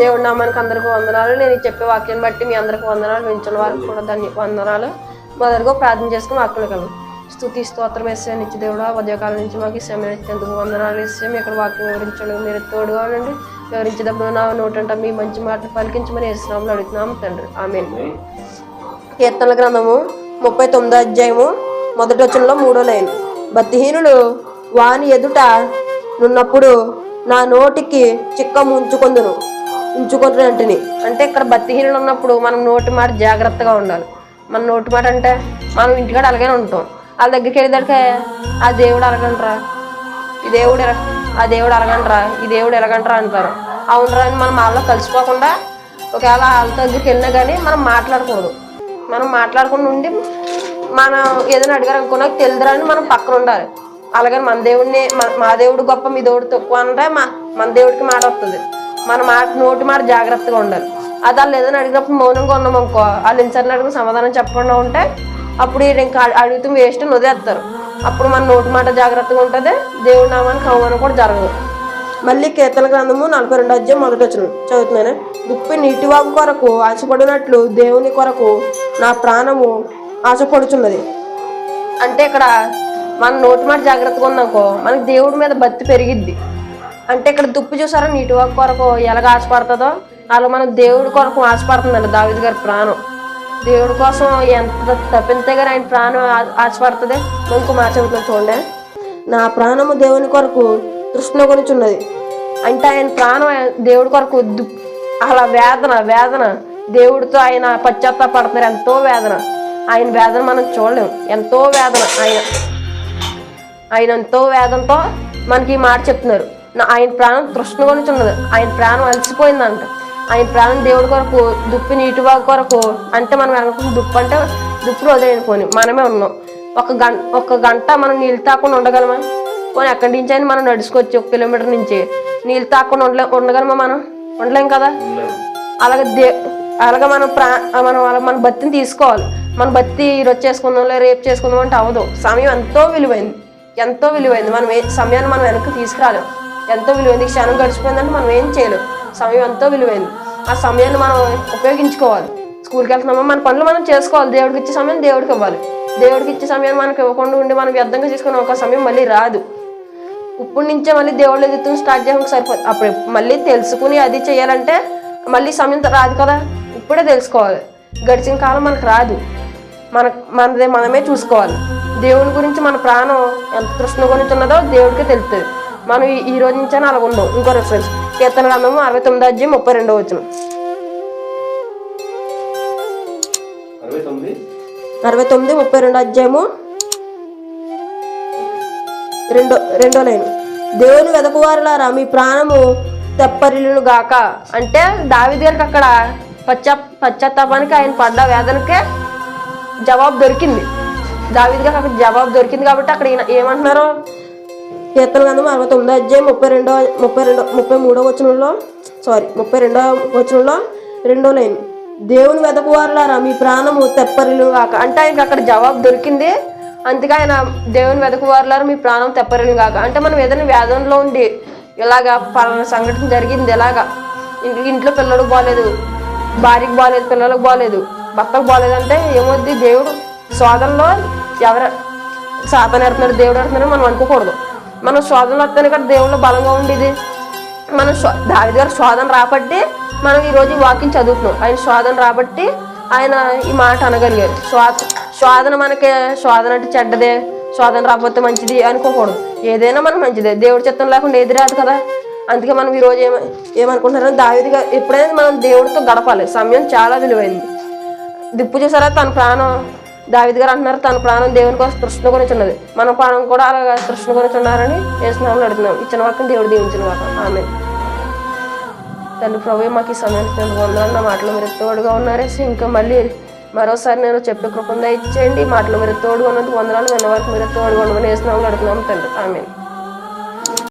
దేవుడి నామానికి అందరికీ వందనాలు. నేను చెప్పే వాక్యం బట్టి మీ అందరికీ వందనాలు. వించిన వారికి కూడా దాన్ని వందనాలు. మొదలుగా ప్రార్థన చేసుకుని వాక్యం కలవు స్థుతి స్తోత్రం వేసే నిత్య దేవుడా ఉదయకాలం నుంచి మాకు సమయం ఎందుకు వందనాలు ఇస్తే మీ ఇక్కడ వాక్యం వివరించడం మీరు తోడుగా ఉండండి. వివరించేటప్పుడు నా నోటంట మీ మంచి మాటలు పలికించమని ఇస్తున్నాము అడుగుతున్నాము తండ్రి. ఆమె కీర్తనల గ్రంథము ముప్పై తొమ్మిదో అధ్యాయము మొదటి వచనంలో మూడో లైన్. భక్తిహీనులు వాని ఎదుట నున్నప్పుడు నా నోటికి చిక్క ముంచుకొందును ఉంచుకొని అంటని అంటే ఇక్కడ భక్తిహీనులు ఉన్నప్పుడు మనం నోటి మాట జాగ్రత్తగా ఉండాలి. మన నోటి మాట అంటే మనం ఇంటికాడ అలాగే ఉంటాం. వాళ్ళ దగ్గరికి వెళ్ళేదానికే ఆ దేవుడు అలగంటరా ఈ దేవుడు ఆ దేవుడు అలగంటరా ఈ దేవుడు ఎలగంటరా? అంటారు. అవునరా అని మనం వాళ్ళలో కలిసిపోకుండా ఒకవేళ వాళ్ళ దగ్గరికి వెళ్ళినా కానీ మనం మాట్లాడకూడదు. మనం మాట్లాడకుండా ఉండి మనం ఏదైనా అడిగారు అనుకో నాకు అని మనం పక్కన ఉండాలి. అలాగని మన దేవుడిని మా దేవుడు గొప్ప మీ దేవుడు తక్కువ అంటే మా మన దేవుడికి మాట వస్తుంది మన మాట నోటి మాట జాగ్రత్తగా ఉండాలి. అది వాళ్ళు ఏదైనా అడిగినప్పుడు మౌనంగా ఉన్నాం అనుకో వాళ్ళు ఇన్సర్ని అడిగిన సమాధానం చెప్పకుండా ఉంటే అప్పుడు ఇంకా అడుగుతూ వేస్ట్ వదిలేస్తారు. అప్పుడు మన నోటి మాట జాగ్రత్తగా ఉంటుంది దేవుడి నామానికి అవమానం కూడా జరగదు. మళ్ళీ కీర్తన గ్రంథము నలభై రెండు అధ్యాయం మొదటి వచ్చిన చదువుతున్నాను. దుప్పి నీటి వాగు కొరకు ఆశపడినట్లు దేవుని కొరకు నా ప్రాణము ఆశపడుచున్నది. అంటే ఇక్కడ మన నోటి మాట జాగ్రత్తగా ఉన్నాకో మనకి దేవుడి మీద భక్తి పెరిగిద్ది. అంటే ఇక్కడ దుప్పు చూసారా? నీటి వాగు కొరకు ఎలాగ ఆశపడుతుందో? అలా మనం దేవుడి కొరకు ఆశపడుతుందండి దావిద్ గారి ప్రాణం. దేవుడి కోసం ఎంత తప్పితే గారు ఆయన ప్రాణం ఆశపడుతుంది? ఇంకో మాట చెబుతున్నాను చూడండి. నా ప్రాణము దేవుని కొరకు తృష్ణ ఉన్నది అంటే ఆయన ప్రాణం దేవుడి కొరకు అలా వేదన వేదన. దేవుడితో ఆయన పశ్చాత్తాపడుతున్నారు. ఎంతో వేదన. ఆయన వేదన మనం చూడలేం. ఎంతో వేదన ఆయన. ఆయన ఎంతో వేదంతో మనకి ఈ మాట చెప్తున్నారు. ఆయన ప్రాణం తృష్ణ కొనుచున్నది. ఆయన ప్రాణం అలసిపోయిందంట. ఆయన ప్రాణం దేవుడి కొరకు దుప్పి నీటి కొరకు అంటే మనం వెనక దుప్పు అంటే దుప్పులు వదిలేనుకోని మనమే ఉన్నాం. ఒక గంట ఒక గంట మనం నీళ్ళు తాకుండా ఉండగలమా? పోనీ ఎక్కడి నుంచి అయినా మనం నడుచుకోవచ్చు ఒక కిలోమీటర్ నుంచి నీళ్ళు తాకుండా ఉండలే ఉండగలమా మనం? ఉండలేం కదా? అలాగే దే అలాగే మనం ప్రా మనం అలా మన బత్తిని తీసుకోవాలి. మన బత్తి ఈరోజు చేసుకుందాం రేపు చేసుకుందాం అంటే అవ్వదు. సమయం ఎంతో విలువైంది. ఎంతో విలువైంది. మనం ఏ సమయాన్ని మనం వెనక్కి తీసుకురాలేము ఎంతో విలువైంది. క్షణం గడిచిపోయిందంటే మనం ఏం చేయలేం. సమయం ఎంతో విలువైంది. ఆ సమయాన్ని మనం ఉపయోగించుకోవాలి. స్కూల్కి వెళ్తున్నామా? మన పనులు మనం చేసుకోవాలి. దేవుడికి ఇచ్చే సమయం దేవుడికి ఇవ్వాలి. దేవుడికి ఇచ్చే సమయాన్ని మనకి ఇవ్వకుండా ఉండి మనం వ్యర్థంగా చేసుకునే ఒక సమయం మళ్ళీ రాదు. ఇప్పుడు నుంచే మళ్ళీ దేవుళ్ళు ఎదుగుతుంది స్టార్ట్ చేయడానికి సరిపోదు. అప్పుడు మళ్ళీ తెలుసుకుని అది చేయాలంటే మళ్ళీ సమయం రాదు కదా? ఇప్పుడే తెలుసుకోవాలి. గడిచిన కాలం మనకు రాదు. మన మనదే మనమే చూసుకోవాలి. దేవుని గురించి మన ప్రాణం ఎంత కృష్ణ గురించి ఉన్నదో దేవుడికే తెలుస్తుంది మనం ఈ- రోజు నుంచే అలా ఉండవు ఇంకో రెఫరెన్స్ కీర్తన గ్రంథము అరవై తొమ్మిది అధ్యాయం ముప్పై రెండో వచ్చిన అరవై తొమ్మిది? ముప్పై రెండు అధ్యాయము. రెండో రెండో లైన్. దేవుని వెదకువారులారా మీ ప్రాణము తెప్పరిల్లును గాక. అంటే గారికి అక్కడ పశ్చా పశ్చాత్తాపానికి ఆయన పడ్డ వేదనకే జవాబు దొరికింది. దావిది గారికి అక్కడ జవాబు దొరికింది కాబట్టి అక్కడ ఏమంటున్నారు కీర్తన గ్రంథం అరవై తొమ్మిదో అధ్యాయం ముప్పై రెండో ముప్పై రెండో ముప్పై మూడో వచనంలో సారీ ముప్పై రెండో వచనంలో రెండో లైన్. దేవుని వెదకువారులారా మీ ప్రాణము తెప్పరిలు కాక అంటే ఆయనకి అక్కడ జవాబు దొరికింది. అందుకే ఆయన దేవుని వెదకువారులారా మీ ప్రాణం తెప్పరిలు కాక అంటే మనం ఏదైనా వేదంలో ఉండి ఇలాగా పలానా సంఘటన జరిగింది ఎలాగా? ఇంట్లో ఇంట్లో పిల్లలకు బాగాలేదు భార్యకి బాగాలేదు పిల్లలకు బాగాలేదు భర్తకు బాగాలేదు అంటే ఏమవుద్ది దేవుడు శోధనలో ఎవరు సాతనడుతున్నాడు దేవుడు ఎడుతున్నాడు మనం అనుకోకూడదు. మనం శోధన వస్తానే కదా దేవుళ్ళు బలంగా ఉండేది. మనం శో- దావిది గారు శోధన రాబట్టి మనం ఈరోజు వాకింగ్ చదువుతున్నాం. ఆయన శోధన రాబట్టి ఆయన ఈ మాట అనగలిగారు. శోధ శోధన మనకి శోధన అంటే చెడ్డదే శోధన రాకపోతే మంచిది అనుకోకూడదు. ఏదైనా మనం మంచిదే. దేవుడి చిత్తం లేకుండా ఏది రాదు కదా. అందుకే మనం ఈరోజు ఏమ ఏమనుకుంటున్నారో దావిది గారు ఎప్పుడైనా మనం దేవుడితో గడపాలి. సమయం చాలా విలువైంది. దిప్పు చూసారా తన ప్రాణం? దావిద్ గారు అంటున్నారు తన ప్రాణం దేవుని కోసం తృష్ణ గురించి ఉన్నది. మన ప్రాణం కూడా అలాగా తృష్ణ గురించి ఉన్నారని వేసినామని అడుగుతున్నాం. ఇచ్చిన వాక్యం దేవుడు దీవించిన వాక్యం. ఆమె తల్లి ప్రభు మాకు ఈ సమయానికి వందలు నా మాటలు మీరు తోడుగా ఉన్నారేసి ఇంకా మళ్ళీ మరోసారి నేను చెప్పే కృపంగా ఇచ్చేయండి ఈ మాటలు మీరు తోడుగా ఉన్నందుకు వందనాలు. విన్న వరకు మీరు తోడుగా ఉండమని వేసినామని అడుగుతున్నాం తండ్రి ఆమె